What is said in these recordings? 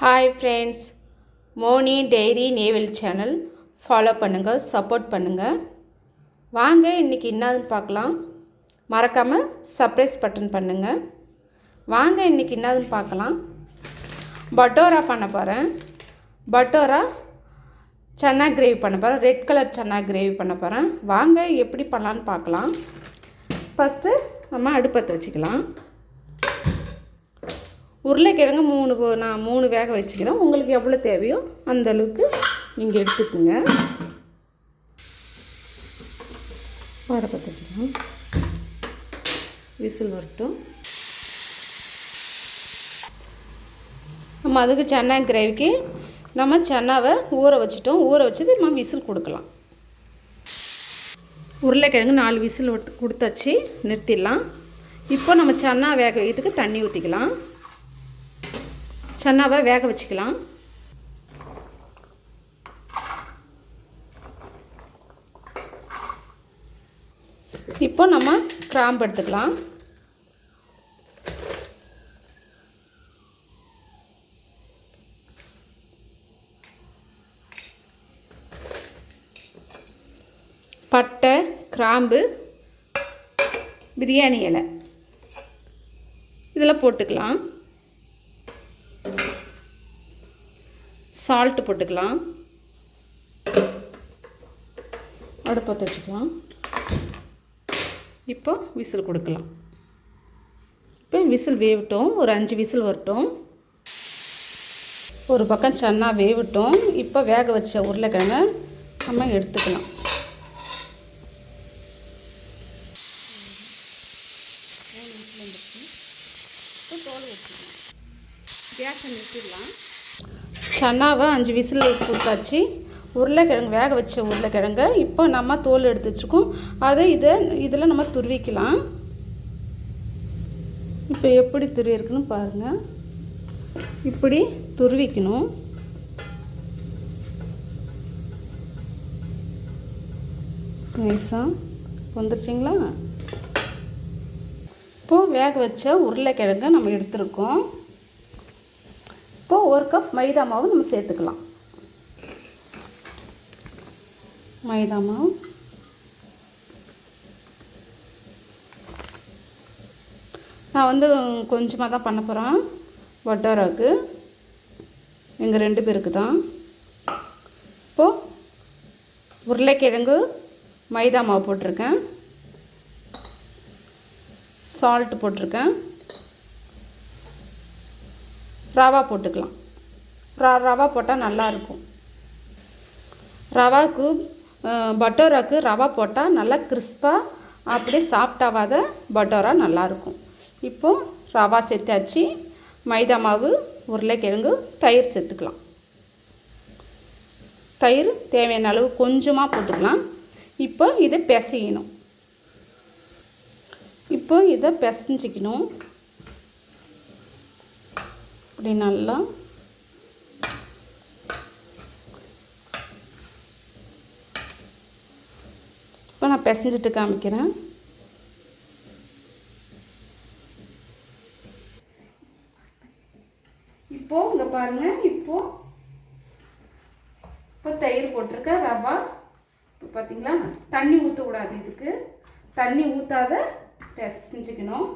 Hi friends Moni diary Naval channel follow பண்ணுங்கள் support பண்ணுங்கள் வாங்க இன்றைக்கி என்னதுன்னு பார்க்கலாம். மறக்காமல் சர்ப்ரைஸ் பட்டன் பண்ணுங்கள் வாங்க இன்றைக்கி என்னதுன்னு பார்க்கலாம். பட்டோரா பண்ண போகிறேன் பட்டோரா சன்னா கிரேவி பண்ண போகிறேன் ரெட் கலர் சன்னா கிரேவி பண்ண போகிறேன் வாங்க எப்படி பண்ணலான்னு பார்க்கலாம். ஃபஸ்ட்டு நம்ம அடுப்பத்தை வச்சுக்கலாம். உருளைக்கிழங்கு மூணு போ- நான் மூணு வேக வச்சுக்கிறேன். உங்களுக்கு எவ்வளோ தேவையோ அந்த அளவுக்கு நீங்கள் எடுத்துக்கோங்க. வர பற்ற விசில் வரட்டும். நம்ம அதுக்கு சன்னா கிரேவிக்கு நம்ம சன்னாவை ஊற வச்சிட்டோம். ஊற வச்சது நம்ம விசில் கொடுக்கலாம். உருளைக்கிழங்கு நாலு விசில் கொடுத்தாச்சு. நிறுத்திடலாம். இப்போ நம்ம சன்னா வேக இதுக்கு தண்ணி ஊற்றிக்கலாம் சன்னாவை வேக வச்சுக்கலாம். இப்போ நம்ம கிராம்பு எடுத்துக்கலாம். பட்டை கிராம்பு பிரியாணி இலை. இதில் போட்டுக்கலாம். சால்ட்டு போட்டுக்கலாம். அடுப்பை வச்சுக்கலாம். இப்போ விசில் கொடுக்கலாம். இப்போ விசில் வேகட்டும். ஒரு அஞ்சு விசில் வரட்டும். ஒரு பக்கம் சன்னா வேகட்டும். இப்போ வேக வச்ச உருளைக்கிழங்க நம்ம எடுத்துக்கலாம் கேஸை நிறுத்திடலாம் சன்னாவை அஞ்சு விசில் கொடுத்தாச்சு உருளைக்கிழங்கு வேக வச்ச உருளைக்கிழங்க இப்போ நம்ம தோல் எடுத்து வச்சுருக்கோம். அதை இதை இதில் நம்ம துருவிக்கலாம். இப்போ எப்படி துருவிருக்குன்னு பாருங்கள் இப்படி துருவிக்கணும். நைஸாக வந்துருச்சிங்களா? இப்போது வேக வச்ச உருளைக்கிழங்க நம்ம எடுத்துருக்கோம். ஒரு கப் மைதா மாவு நம்ம சேர்த்துக்கலாம். மைதா மாவு. நான் வந்து கொஞ்சமாக தான் பண்ண போகிறேன் வட்டாராவுக்கு எங்கள் ரெண்டு பேருக்கு தான் இப்போது உருளைக்கிழங்கு மைதா மாவு போட்டிருக்கேன். சால்ட் போட்டிருக்கேன். ரவா போட்டுக்கலாம். ரவா போட்டால் நல்லாயிருக்கும் ரவாவுக்கு பட்டோராக்கு ரவா போட்டால் நல்லா கிறிஸ்பாக அப்படியே சாப்பிட்டாவாத பட்டோரா நல்லாயிருக்கும் இப்போது ரவா சேர்த்தாச்சு. மைதா மாவு உருளைக்கிழங்கு தயிர் சேர்த்துக்கலாம். தயிர் தேவையான அளவு கொஞ்சமாக போட்டுக்கலாம். இப்போ இதை பிசையணும். இப்போ இதை பிசைஞ்சிக்கணும். இப்படி நல்லா இப்போ நான் பிசைஞ்சிட்டு காமிக்கிறேன். இப்போ இங்கே பாருங்கள் இப்போ இப்போ தயிர் போட்டிருக்கேன் ரவா. இப்போ பார்த்தீங்களா? தண்ணி ஊற்றக்கூடாது இதுக்கு. தண்ணி ஊற்றாத பிசைஞ்சிக்கணும்.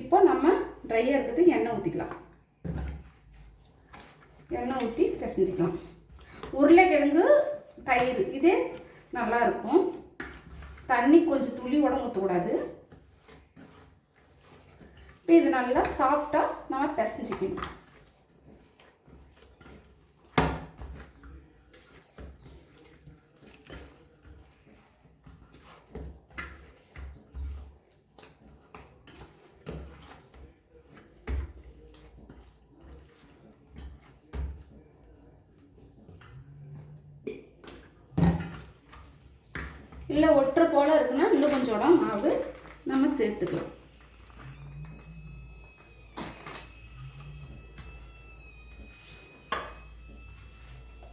இப்போ நம்ம ட்ரையாக இருக்கிறது எண்ணெய் ஊற்றிக்கலாம் எண்ணெய் ஊற்றி பிசைஞ்சிக்கலாம். உருளைக்கிழங்கு தயிர் இது நல்லாயிருக்கும் தண்ணி கொஞ்சம் துளி உடம்பு ஊற்றக்கூடாது இப்போ இது நல்லா சாஃப்டாக நம்ம பிசைஞ்சிக்கணும். இல்லை ஒட்டுற போல் இருக்குன்னா இன்னும் கொஞ்சம் இடம் மாவு நம்ம சேர்த்துக்கலாம்.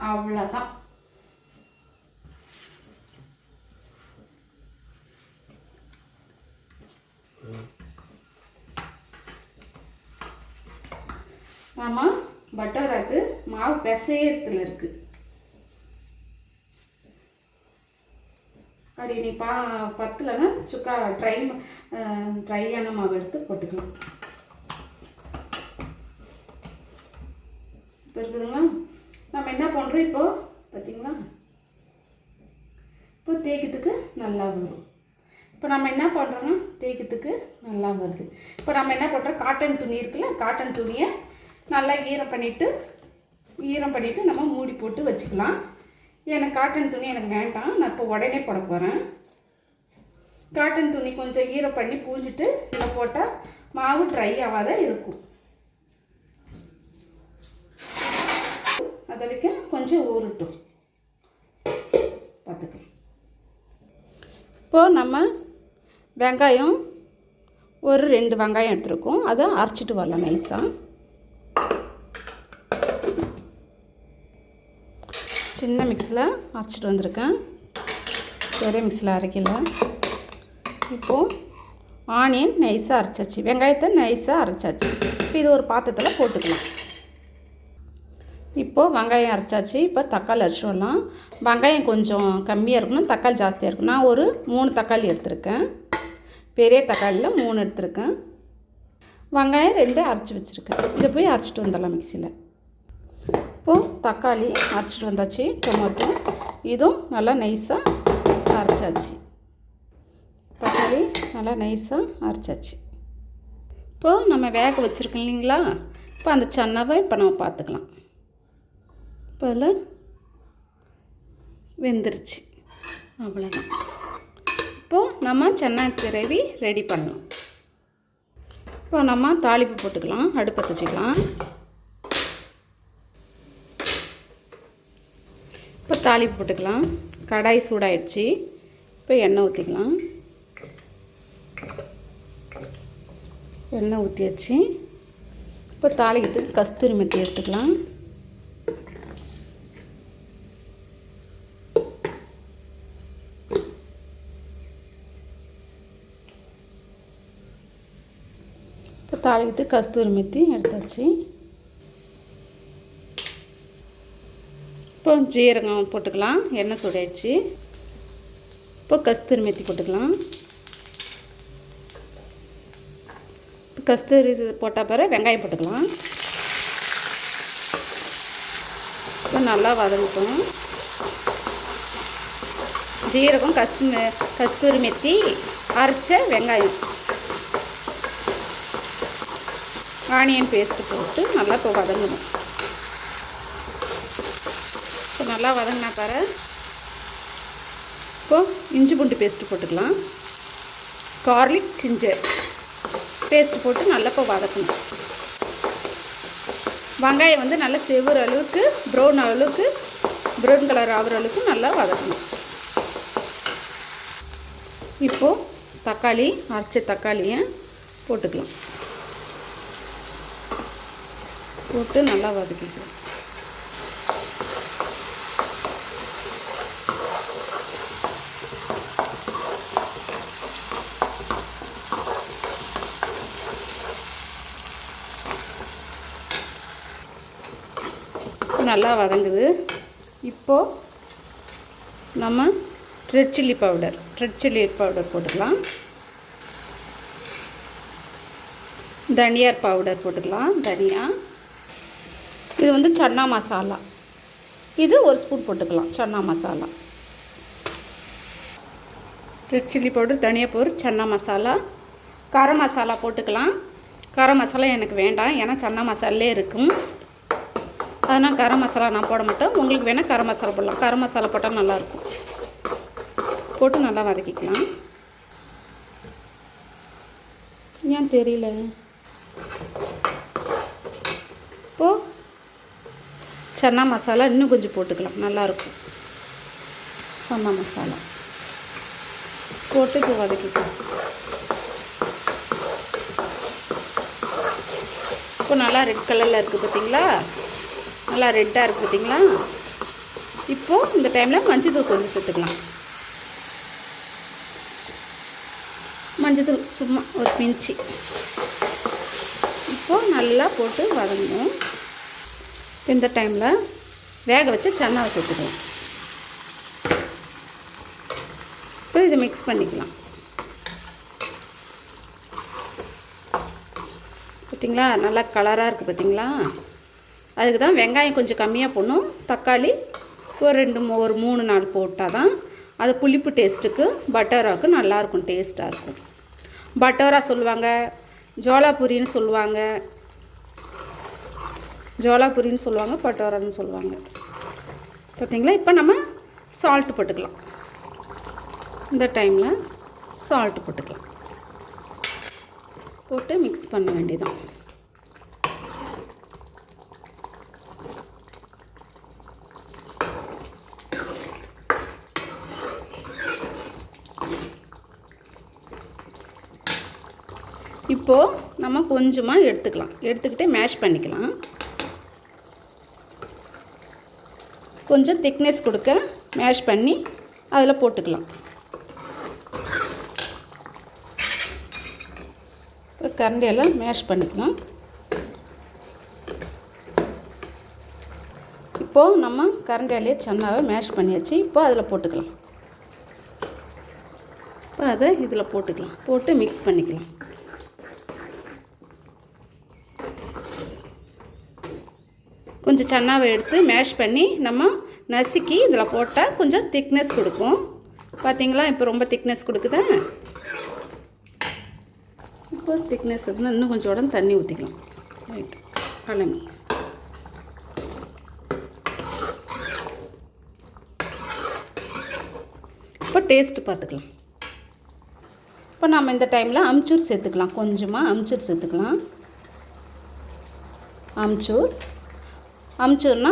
அவ்வளோதான் ஆமாம் பட்டர் மாவு பிசையத்தில் இருக்குது அப்படி நீ பா பத்துலன்னா சுக்கா ட்ரை ட்ரையான மாவு எடுத்து போட்டுக்கலாம். இப்போ இருக்குதுங்களா? நம்ம என்ன பண்ணுறோம் இப்போது பார்த்தீங்களா இப்போ தேய்க்கிறதுக்கு நல்லா வரும். இப்போ நம்ம என்ன பண்ணுறோன்னா தேய்க்கிறதுக்கு நல்லா வருது. இப்போ நம்ம என்ன பண்ணுறோம் காட்டன் துணி இருக்குல்ல காட்டன் துணியை நல்லா ஈரம் பண்ணிவிட்டு ஈரம் பண்ணிவிட்டு நம்ம மூடி போட்டு வச்சுக்கலாம். எனக்கு காட்டன் துணி எனக்கு வேண்டாம். நான் இப்போ உடனே போட போகிறேன் காட்டன் துணி கொஞ்சம் ஈரம் பண்ணி பூஞ்சிட்டு இதில் போட்டால் மாவு ட்ரை ஆகாத இருக்கும். அது வரைக்கும் கொஞ்சம் ஊறட்டும். பார்த்துக்கலாம். இப்போது நம்ம வெங்காயம் ஒரு ரெண்டு வெங்காயம் எடுத்துருக்கோம். அதை அரைச்சிட்டு வரலாம் நைஸாக சின்ன மிக்ஸில் அரைச்சிட்டு வந்திருக்கேன். பெரிய மிக்ஸில் அரைக்கல. இப்போது ஆனியன் நைஸாக அரைச்சாச்சு. வெங்காயத்தை நைஸாக அரைச்சாச்சு. இப்போ இது ஒரு பாத்திரத்தில் போட்டுக்கலாம். இப்போது வெங்காயம் அரைச்சாச்சு. இப்போ தக்காளி அரைச்சிட்டு வரலாம். வெங்காயம் கொஞ்சம் கம்மியாக இருக்கணும் தக்காளி ஜாஸ்தியாக இருக்கும் நான் ஒரு மூணு தக்காளி எடுத்திருக்கேன். பெரிய தக்காளியில் மூணு எடுத்திருக்கேன். வெங்காயம் ரெண்டு அரைச்சி வச்சுருக்கேன். இதை போய் அரைச்சிட்டு வந்துடலாம் மிக்சியில் இப்போது தக்காளி அரைச்சிட்டு வந்தாச்சு டொமேட்டோ. இதுவும் நல்லா நைஸாக அரைச்சாச்சு. தக்காளி நல்லா நைஸாக அரைச்சாச்சு. இப்போது நம்ம வேக வச்சுருக்கோம் இல்லைங்களா? இப்போ அந்த சன்னாவை இப்போ நம்ம பார்த்துக்கலாம். இப்போ அதில் வெந்துருச்சு. அவ்வளோதான் இப்போது நம்ம சென்னா கிரேவி ரெடி பண்ணலாம் இப்போ நம்ம தாளிப்பு போட்டுக்கலாம் அடுப்பை வச்சுக்கலாம் தாளி போட்டுக்கலாம். கடாய் சூடாயிடுச்சு. இப்போ எண்ணெய் ஊற்றிக்கலாம் எண்ணெய் ஊற்றியாச்சு இப்போ தாளிக்கிறதுக்கு கஸ்தூரி மெத்தி எடுத்துக்கலாம். இப்போ தாளிக்கிறதுக்கு கஸ்தூரி மெத்தி எடுத்தாச்சு. இப்போ ஜீரகம் போட்டுக்கலாம் எண்ணெய் சூடாயிடுச்சு. இப்போ கஸ்தூரி மெத்தி போட்டுக்கலாம். இப்போ கஸ்தூரி போட்டால் பிறகு வெங்காயம் போட்டுக்கலாம். இப்போ நல்லா வதங்கட்டும். ஜீரகம் கஸ்து கஸ்தூரி மெத்தி அரைச்ச வெங்காயம். ஆனியன் பேஸ்ட்டு போட்டு நல்லா இப்போ வதங்கணும் இப்போ நல்லா வதங்கினா பாரு. இப்போது இஞ்சி பூண்டு பேஸ்ட்டு போட்டுக்கலாம். கார்லிக் ஜிஞ்சர் பேஸ்ட் போட்டு நல்லா இப்போ வதக்கணும். வெங்காயம் வந்து நல்லா செவ்வற அளவுக்கு ப்ரௌன் அளவுக்கு ப்ரௌன் கலர் ஆகிற அளவுக்கு நல்லா வதக்கணும். இப்போது தக்காளி அரைச்ச தக்காளியை போட்டுக்கலாம். போட்டு நல்லா வதக்கிக்கலாம். நல்லா வதங்குது. இப்போது நம்ம red chilli powder red chilli powder போட்டுக்கலாம். தனியார் பவுடர் போட்டுக்கலாம் தனியா இது வந்து சன்னா மசாலா. இது ஒரு ஸ்பூன் போட்டுக்கலாம் chana masala. Red chilli powder தனியா பவுடர் சன்னா மசாலா. கரம் மசாலா போட்டுக்கலாம். கரம் மசாலா எனக்கு வேண்டாம் ஏன்னா சன்னா மசாலே இருக்கும். அதனால் கரம் மசாலா நான் போட மாட்டேன். உங்களுக்கு வேணால் கரம் மசாலா போடலாம். கரம் மசாலா போட்டால் நல்லாயிருக்கும். போட்டு நல்லா வதக்கிக்கலாம். ஏன் தெரியல? இப்போது சன்னா மசாலா இன்னும் கொஞ்சம் போட்டுக்கலாம். நல்லாயிருக்கும். சன்னா மசாலா. போட்டு இப்போ வதக்கிக்கலாம். இப்போ நல்லா ரெட் கலரில் இருக்குது பார்த்தீங்களா நல்லா ரெட்டாக இருக்குது பார்த்திங்களா இப்போது இந்த டைமில் மஞ்சள் கொஞ்சம் சேர்த்துக்கலாம். மஞ்சள் சும்மா ஒரு பிஞ்சு. இப்போது நல்லா போட்டு வதங்கணும். இந்த டைமில் வேக வச்சு சன்னாவை சேர்த்துக்கலாம். இப்போ இதை மிக்ஸ் பண்ணிக்கலாம். பார்த்திங்களா நல்லா கலராக இருக்குது பார்த்திங்களா அதுக்கு தான் வெங்காயம் கொஞ்சம் கம்மியாக போடணும். தக்காளி ஒரு ரெண்டு மூ ஒரு மூணு நாள் போட்டால் தான் அது புளிப்பு டேஸ்ட்டுக்கு பட்டோராவுக்கு நல்லாயிருக்கும் டேஸ்ட்டாக இருக்கும். பட்டோரா சொல்லுவாங்க ஜோலாபுரின்னு சொல்லுவாங்க. ஜோலாபுரின்னு சொல்லுவாங்க பட்டோரான்னு சொல்லுவாங்க. பார்த்தீங்களா இப்போ நம்ம சால்ட்டு போட்டுக்கலாம். இந்த டைமில் சால்ட்டு போட்டுக்கலாம். போட்டு மிக்ஸ் பண்ண வேண்டியதான் இப்போது நம்ம கொஞ்சமாக எடுத்துக்கலாம். எடுத்துக்கிட்டு மேஷ் பண்ணிக்கலாம். கொஞ்சம் திக்னஸ் கொடுக்க மேஷ் பண்ணி அதில் போட்டுக்கலாம். இப்போ கரண்டியெல்லாம் மேஷ் பண்ணிக்கலாம். இப்போது நம்ம கரண்டியாலேயே சன்னாவை மேஷ் பண்ணியாச்சு. இப்போ அதில் போட்டுக்கலாம். இப்போ அதை இதில் போட்டுக்கலாம். போட்டு மிக்ஸ் பண்ணிக்கலாம். கொஞ்சம் சன்னாவை எடுத்து மேஷ் பண்ணி நம்ம நசுக்கி இதில் போட்டால் கொஞ்சம் திக்னஸ் கொடுக்கும். பார்த்தீங்களா? இப்போ ரொம்ப திக்னஸ் கொடுக்குதா? இப்போ திக்னஸ் இருந்தால் இன்னும் கொஞ்சம் உடனே தண்ணி ஊற்றிக்கலாம். ரைட் கலங்க இப்போ டேஸ்ட்டு பார்த்துக்கலாம். இப்போ நம்ம இந்த டைமில் அம்ச்சூர் சேர்த்துக்கலாம். கொஞ்சமாக அம்ச்சூர் சேர்த்துக்கலாம். அம்ச்சூர். அம்ச்சூர்னா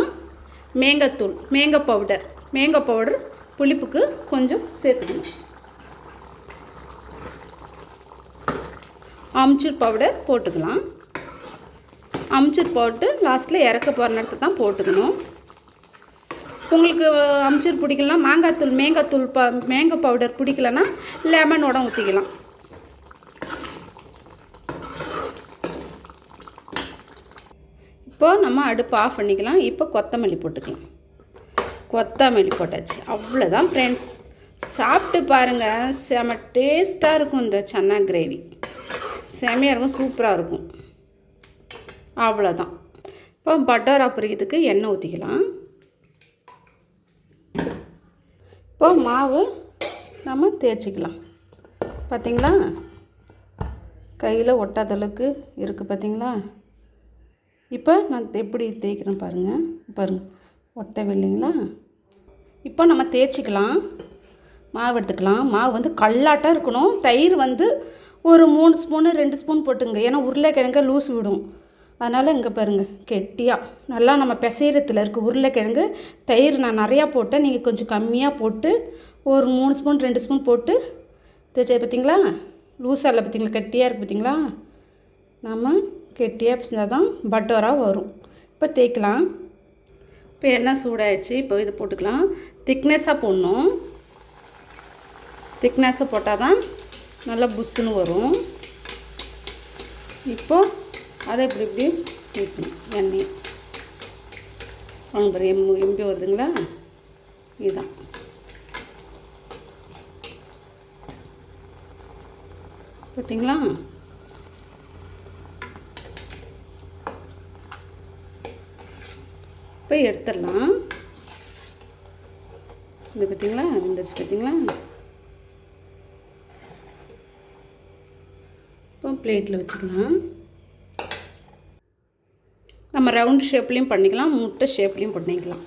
மேங்கத்தூள் மேங்க பவுடர் மேங்க பவுடர் புளிப்புக்கு கொஞ்சம் சேர்த்துக்கணும். அம்ச்சூர் பவுடர் போட்டுக்கலாம். அம்ச்சூர் போட்டு லாஸ்ட்டில் இறக்க போகிற நேரத்துக்கு தான் போட்டுக்கணும். உங்களுக்கு அம்ச்சூர் பிடிக்கலாம் மாங்காய் தூள் மேங்காய் தூள் ப மேங்காய் பவுடர் பிடிக்கலன்னா லெமனோட ஊற்றிக்கலாம் இப்போ நம்ம அடுப்பு ஆஃப் பண்ணிக்கலாம். இப்போ கொத்தமல்லி போட்டுக்கலாம். கொத்தமல்லி போட்டாச்சு. அவ்வளோதான் ஃப்ரெண்ட்ஸ் சாப்பிட்டு பாருங்கள் செம டேஸ்ட்டாக இருக்கும் இந்த சன்னா கிரேவி செமையாக இருக்கும் சூப்பராக இருக்கும். அவ்வளோதான் இப்போ பட்டோரா பொரிக்கிறதுக்கு எண்ணெய் ஊற்றிக்கலாம் இப்போ மாவு நம்ம தேய்ச்சிக்கலாம். பார்த்திங்களா கையில் ஒட்டாத அளவுக்கு இருக்குது பார்த்திங்களா இப்போ நான் எப்படி தேய்க்கிறேன் பாருங்கள் பாருங்கள் ஒட்டவே இல்லைங்களா? இப்போ நம்ம தேய்ச்சிக்கலாம். மாவு எடுத்துக்கலாம். மாவு வந்து கல்லாட்டாக இருக்கணும். தயிர் வந்து ஒரு மூணு ஸ்பூனு ரெண்டு ஸ்பூன் போட்டுங்க. ஏன்னா உருளைக்கிழங்க லூஸ் விடும். அதனால் இங்கே பாருங்கள் கெட்டியாக நல்லா நம்ம பிசைறத்தில் இருக்க உருளைக்கிழங்கு தயிர் நான் நிறையா போட்டேன். நீங்கள் கொஞ்சம் கம்மியாக போட்டு ஒரு மூணு ஸ்பூன் ரெண்டு ஸ்பூன் போட்டு தேய்ச்சி பார்த்தீங்களா லூஸாக இல்லை பார்த்தீங்களா கெட்டியாக இருக்குது பார்த்தீங்களா நம்ம கெட்டியாக பிசைஞ்சால் தான் பட்டோராக வரும். இப்போ தேய்க்கலாம். இப்போ எண்ணெய் சூடாயிடுச்சு. இப்போ இது போட்டுக்கலாம். திக்னஸாக போடணும். திக்னஸாக போட்டால் தான் நல்லா புஷ்ஷுன்னு வரும். இப்போது அதை இப்படி இப்படி ஊற்றணும் எண்ணெய். அவங்க எம்பி எம்பி வருதுங்களா? இதுதான் பார்த்தீங்களா இப்போ எடுத்துடலாம். இது பார்த்தீங்களா வந்துருச்சு பார்த்தீங்களா இப்போ பிளேட்டில் வச்சுக்கலாம். நம்ம ரவுண்ட் ஷேப்லேயும் பண்ணிக்கலாம் முட்டை ஷேப்லேயும் பண்ணிக்கலாம்.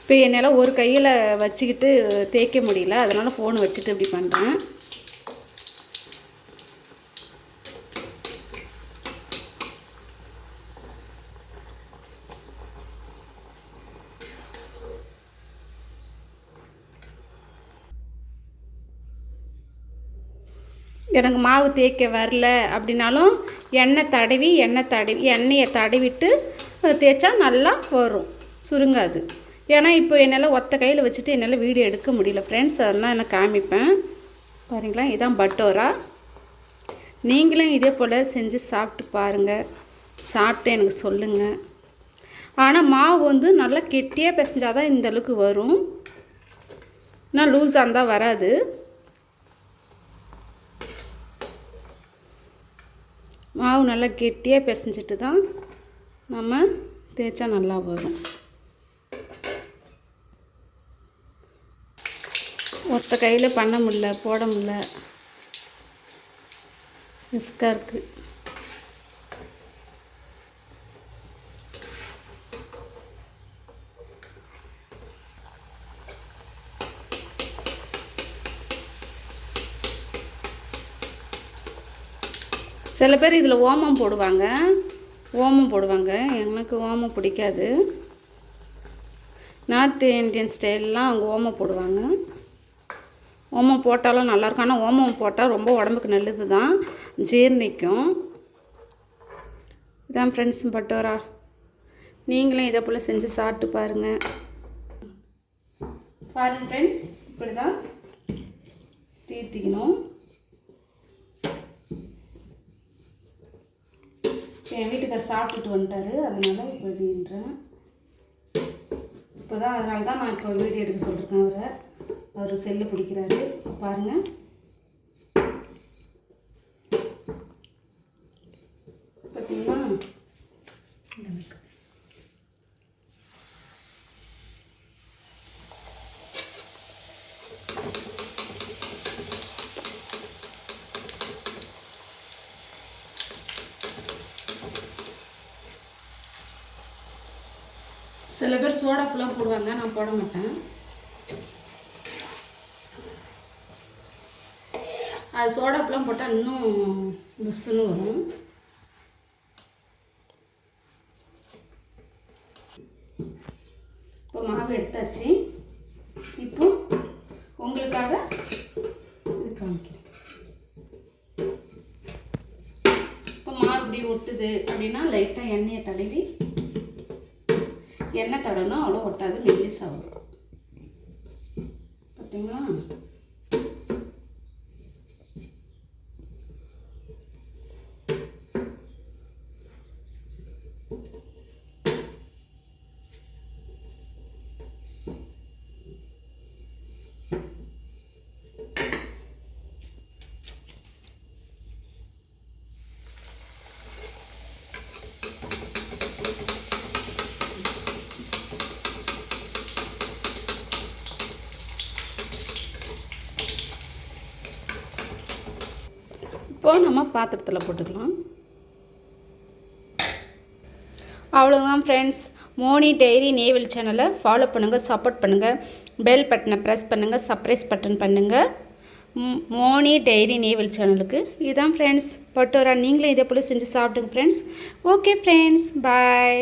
இப்போ என்னால் ஒரு கையில் வச்சுக்கிட்டு தேய்க்க முடியல அதனால் ஃபோன் வச்சுட்டு இப்படி பண்ணுறேன் எனக்கு மாவு தேய்க்க வரல அப்படின்னாலும் எண்ணெய் தடவி எண்ணெய் தடவி எண்ணெயை தடவிட்டு தேய்ச்சா நல்லா வரும். சுருங்காது. ஏன்னா இப்போ என்னால் ஒத்த கையில் வச்சுட்டு என்னால் வீடியோ எடுக்க முடியல. ஃப்ரெண்ட்ஸ் அதெல்லாம் நான் காமிப்பேன். பாருங்களா இதான் பட்டோரா? நீங்களும் இதே போல் செஞ்சு சாப்பிட்டு பாருங்கள் சாப்பிட்டு எனக்கு சொல்லுங்கள் ஆனால் மாவு வந்து நல்லா கெட்டியாக பிசைஞ்சால் தான் இந்தளவுக்கு வரும். ஆனால் லூஸாக இருந்தால் வராது. மாவு நல்லா கெட்டியாக பிசைஞ்சிட்டு தான் நம்ம தேய்ச்சா நல்லா வரும். ஒத்த கையில் பண்ண முடில போட முடில ரிஸ்காக இருக்குது சில பேர் இதில் ஓமம் போடுவாங்க. ஓமம் போடுவாங்க. எனக்கு ஓமம் பிடிக்காது. நார்த் இந்தியன் ஸ்டைல்லாம் அவங்க ஓமம் போடுவாங்க. ஓமம் போட்டாலும் நல்லாயிருக்கும் ஆனால் ஓமம் போட்டால் ரொம்ப உடம்புக்கு நல்லது தான். ஜீர்ணிக்கும். இதான் ஃப்ரெண்ட்ஸ் பட்டோரா. நீங்களும் இதை போல் செஞ்சு சாப்பிட்டு பாருங்கள் பாருங்கள் ஃப்ரெண்ட்ஸ் இப்படி தான் தீர்த்திக்கணும். என் வீட்டுக்கார் சாப்பிட்டுட்டு வந்துட்டாரு. அதனால் இப்படின்றேன் இப்போ தான் அதனால தான் நான் இப்போ வீடியோ எடுக்க சொல்லியிருக்கேன் அவரை. அவர் செல்லு பிடிக்கிறாரு. பாருங்கள் பார்த்தீங்களா இந்த மாதிரி. சில பேர் சோடாப்புலாம் போடுவாங்க நான் போட மாட்டேன். அது சோடாப்புலாம் போட்டால் இன்னும் புஷ்ஷுன்னு வரும் இப்போ மாவு எடுத்தாச்சு இப்போ உங்களுக்காக இது காமிக்கிறேன் இப்போ மாவு இப்படி ஒட்டுது அப்படின்னா லைட்டாக எண்ணெயை தடவி என்ன தடணும் அவ்வளோ ஒட்டாது மெல்லிசாக ஆகும் பார்த்தீங்களா இப்போது நம்ம பாத்திரத்தில் போட்டுக்கலாம். அவ்வளோதான் ஃப்ரெண்ட்ஸ் மோனி டைரி நேவல் சேனலை ஃபாலோ பண்ணுங்கள் சப்போர்ட் பண்ணுங்கள் பெல் பட்டனை ப்ரெஸ் பண்ணுங்கள் சப்ரைஸ் பட்டன் பண்ணுங்கள் மோனி டைரி நேவல் சேனலுக்கு இதுதான் ஃப்ரெண்ட்ஸ் பட்டோரா நீங்களும் இதே போல் செஞ்சு சாப்பிடுங்க ஃப்ரெண்ட்ஸ் ஓகே ஃப்ரெண்ட்ஸ் பாய்